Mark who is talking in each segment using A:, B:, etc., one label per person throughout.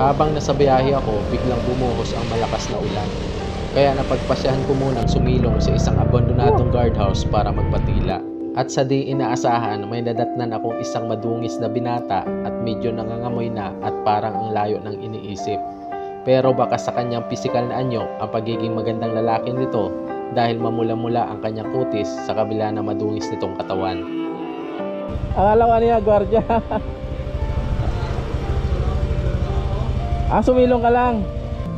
A: Habang nasa biyahe ako, biglang bumuhos ang malakas na ulan. Kaya napagpasyahan ko munang sumilong sa isang abandonadong guardhouse para magpatila. At sa di inaasahan, may nadatnan akong isang madungis na binata at medyo nangangamoy na at parang ang layo ng iniisip. Pero baka sa kanyang pisikal na anyo ang pagiging magandang lalaki nito dahil mamula-mula ang kanyang kutis sa kabila na madungis nitong katawan. Akala ko niya, gwardiya. ah, sumilong ka lang.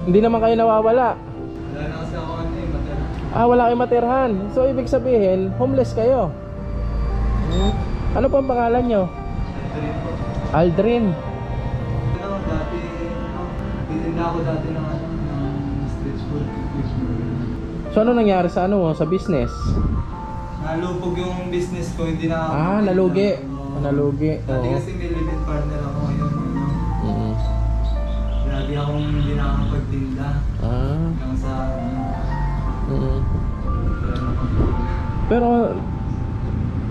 A: Hindi naman kayo nawawala.
B: Wala na kasi ako ano eh.
A: Ah, wala kayong matirhan. So, ibig sabihin, homeless kayo. Hmm? Ano po ang pangalan nyo?
B: Ito rin po.
A: Aldrin.
B: Ano, dati, titinda ako dati ng ano, street food.
A: So, ano nangyari sa ano sa business?
B: Nalupog yung business ko, hindi na ako.
A: Ah, nalugi.
B: Oo.
A: Nalugi.
B: Dati kasi may live-in partner ako akong hindi nakakapagtinda.
A: Ah.
B: Hanggang sa, ano,
A: Mm.
B: na akong
A: Pero,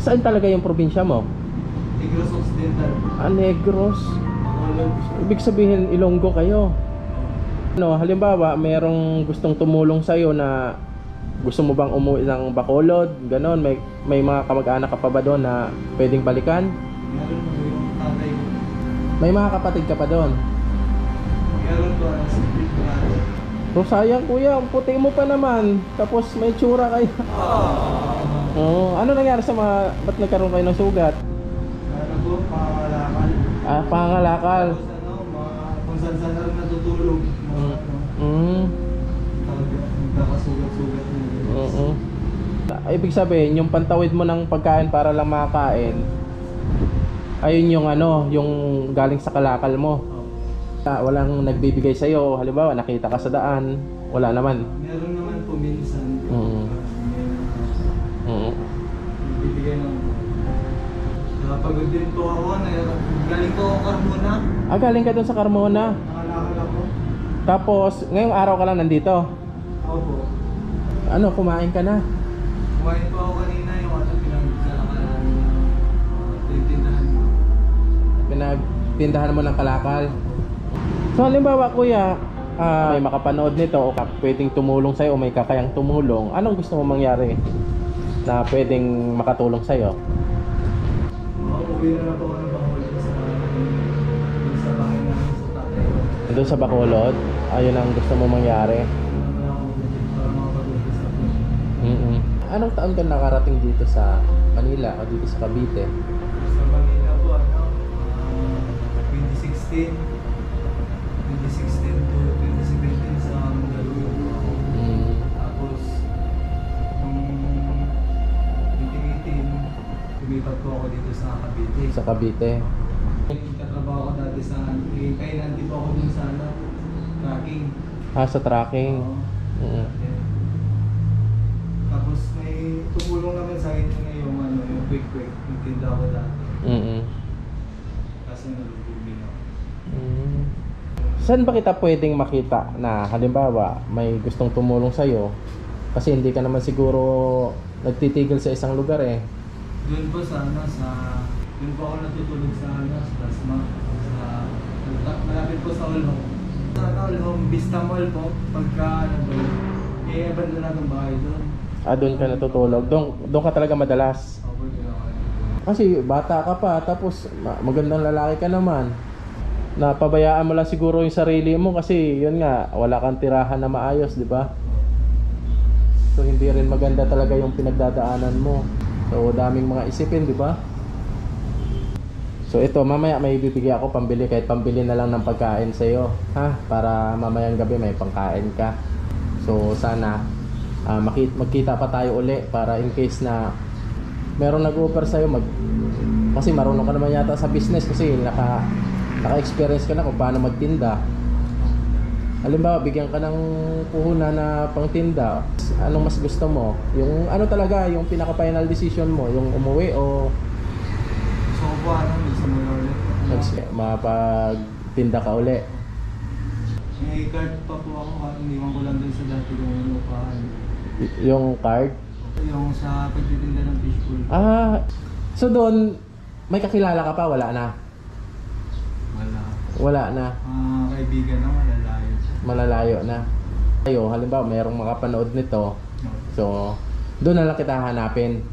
A: saan talaga yung probinsya mo?
B: Tigros Occidental.
A: Ah, Negros. Ibig sabihin, Ilonggo kayo. Ano, halimbawa, merong gustong tumulong sa'yo na gusto mo bang umuwi ng Bacolod, ganon, may, may mga kamag-anak ka pa ba doon na pwedeng balikan?
B: Meron po yung tatay ko.
A: May mga kapatid ka pa doon.
B: Meron po.
A: So sayang kuya, ang puti mo pa naman. Tapos may tsura kayo. Oo. ano nangyari sa mga, ba't nagkaroon kayo ng sugat?
B: Ano po, pangalakan.
A: Ah, pangalakal.
B: Tapos ano, mga kung saan saan na natutulog. Mga ano,
A: Mm.
B: talaga, nagkakasugat-sugat na.
A: Oo. Ah, Ibig sabihin, yung pantawid mo ng pagkain para lang makakain, ayun yung ano, yung galing sa kalakal mo.
B: Oh.
A: Ah, walang nagbibigay sa'yo, halimbawa nakita ka sa daan, wala naman.
B: Meron naman po minsan.
A: Mm. Oo.
B: Bibigay ng... Napagod din po ako. na- Galing po ako Carmona.
A: Ah, galing ka dun sa Carmona.
B: Nakalakal ako.
A: Tapos, ngayong araw ka lang nandito.
B: Ako po.
A: Ano, kumain ka na?
B: Kumain po ako kanina yung ano pinagkalakalan. Uh, tintindahan ko.
A: Pinagtindahan mo ng kalakal. So, halimbawa, kuya, ah, may makapanood nito o pwedeng tumulong sa'yo o may kakayang tumulong, anong gusto mo mangyari na pwedeng makatulong sa'yo?
B: Uuwi na po ako ng Bacolod sa, sa bahay namin sa tatay ko.
A: Doon sa Bacolod, ayun ang gusto mo mangyari.
B: Po.
A: mm Anong taon ka nakarating dito sa Manila o dito sa Cavite?
B: Sa Manila po, ano, ah, 2016, 2016 Sa Cavite. Nagtatrabaho ko dati sa, eh, kaya nandito ako dun sa, ano, tracking.
A: Ah, sa tracking.
B: Oo.
A: Mm.
B: Yeah. Tapos may tumulong naman sa akin yung, yung, ano, yung quick quick, yung tinda ko dati.
A: Mm.
B: Kasi nalulubog din ako.
A: Mm. Saan ba kita pwedeng makita na halimbawa may gustong tumulong sa'yo kasi hindi ka naman siguro nagtitigil sa isang lugar eh.
B: Doon po sa ano sa doon po ako natutulog sa ano sa Tasma sa malapit- po sa All Home. Sa All Home Vista Mall po pagka ano yun, eh abandon na ng bahay doon.
A: Ah, doon ka natutulog. Doon, doon ka talaga madalas.
B: Ako.
A: Kasi bata ka pa, tapos ma- magandang lalaki ka naman. Napabayaan mo lang siguro yung sarili mo kasi yun nga, wala kang tirahan na maayos, di ba? So hindi rin maganda talaga yung pinagdadaanan mo. So daming mga isipin, di ba? So ito, mamaya may bibigyan ako pambili kahit pambili na lang ng pagkain sa iyo, ha? Para mamayang gabi may pangkain ka. So sana ah, makita, magkita pa tayo uli para in case na meron nag-offer sa iyo mag kasi marunong ka naman yata sa business kasi naka naka-experience ka na kung paano magtinda. Halimbawa, bigyan ka ng puhunan na pangtinda. Anong mas gusto mo? Yung ano talaga, yung pinaka-final decision mo, yung umuwi o
B: Ano, sa mga ulit.
A: Mapagtinda ka uli.
B: May card pa po ako, ah, iniwan ko lang doon sa dati kong lupahan.
A: Y- yung card.
B: Yung sa pagtitinda ng fishbowl.
A: Ah, so doon, may kakilala ka pa? Wala na.
B: Wala.
A: Wala na.
B: Mga kaibigan na malalayo.
A: Malalayo na. Ayo, halimbawa, mayroong makapanood nito. So, doon na lang kita hanapin.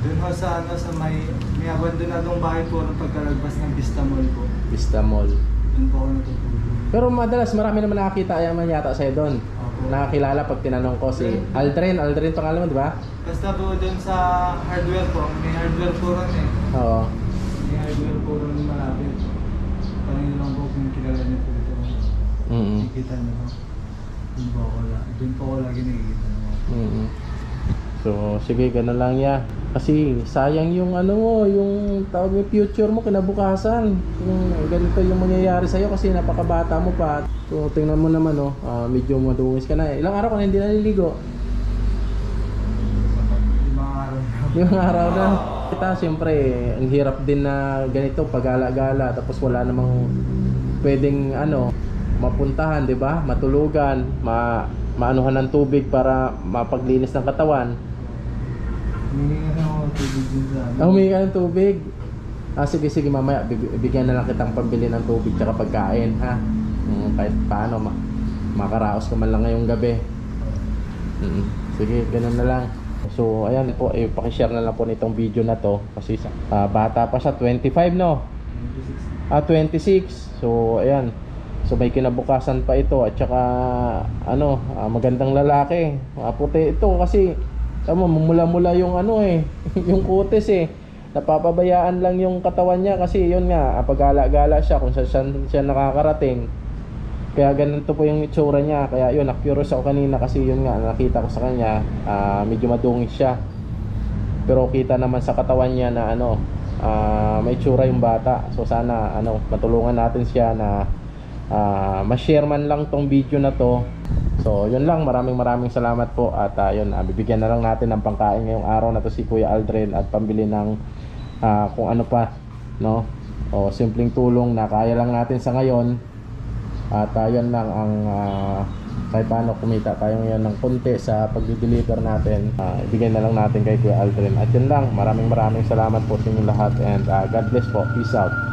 B: Doon ho sa ano, sa may, may abandonadong bahay po ng pagkalagpas ng Vista Mall po.
A: Vista Mall.
B: Doon po ako natutulog.
A: Pero madalas marami naman nakakita yaman yata sa'yo doon.
B: Opo.
A: Nakakilala pag tinanong ko si Aldrin. Aldrin pangalan mo, di ba?
B: Basta po doon sa hardware po, may hardware po ron eh.
A: Oo.
B: May hardware po ron malapit. Parang yun lang po kung kilala niyo po ito.
A: Mm
B: Nakikita niyo po. Doon po ako, la- doon po ako lagi nakikita niyo.
A: mm So, sige, ganun lang ya. Kasi sayang yung ano mo, yung tawag yung future mo kinabukasan. Yung ganito yung mangyayari sa'yo kasi napakabata mo pa. So, tingnan mo naman, oh, ah, medyo madungis ka na. Ilang araw ka na hindi naliligo?
B: Yung araw na.
A: Kita, siyempre, ang hirap din na ganito, pagala-gala, tapos wala namang pwedeng, ano, mapuntahan, di ba? Matulugan, ma maanuhan ng tubig para mapaglinis ng katawan.
B: Humingi nga ako tubig din sa.
A: Ah, humingi ka ng tubig. Ah, sige, sige, mamaya, bigyan na lang kitang pambili ng tubig tsaka pagkain, ha? Mm, kahit paano, ma makaraos ka man lang ngayong gabi. Mm, sige, ganun na lang. So, ayan po, eh, pakishare na lang po nitong video na to. Kasi ah, bata pa siya, 25 no?
B: 26.
A: Ah, 26. So, ayan. So, may kinabukasan pa ito. At saka, ano, ah, magandang lalaki. Maputi ito kasi, tama, mumula-mula yung ano eh. yung kutis eh. Napapabayaan lang yung katawan niya kasi yun nga, pag-gala-gala siya kung saan siya, nakakarating. Kaya ganito po yung itsura niya. Kaya yun, na-curious ako kanina kasi yun nga, nakita ko sa kanya, ah, medyo madungis siya. Pero kita naman sa katawan niya na ano, ah, may tsura yung bata. So sana ano, matulungan natin siya na ah, ma-share man lang tong video na to. So yun lang, maraming maraming salamat po at ah, yun, ah, bibigyan na lang natin ng pangkain ngayong araw na to si Kuya Aldrin at pambili ng ah, kung ano pa, no? O simpleng tulong na kaya lang natin sa ngayon. At uh, yun lang ang ah, kahit paano kumita tayo ngayon ng konti sa pag-deliver natin. Ah, ibigay na lang natin kay Kuya Aldrin. At yun lang, maraming maraming salamat po sa inyo lahat and ah, God bless po. Peace out.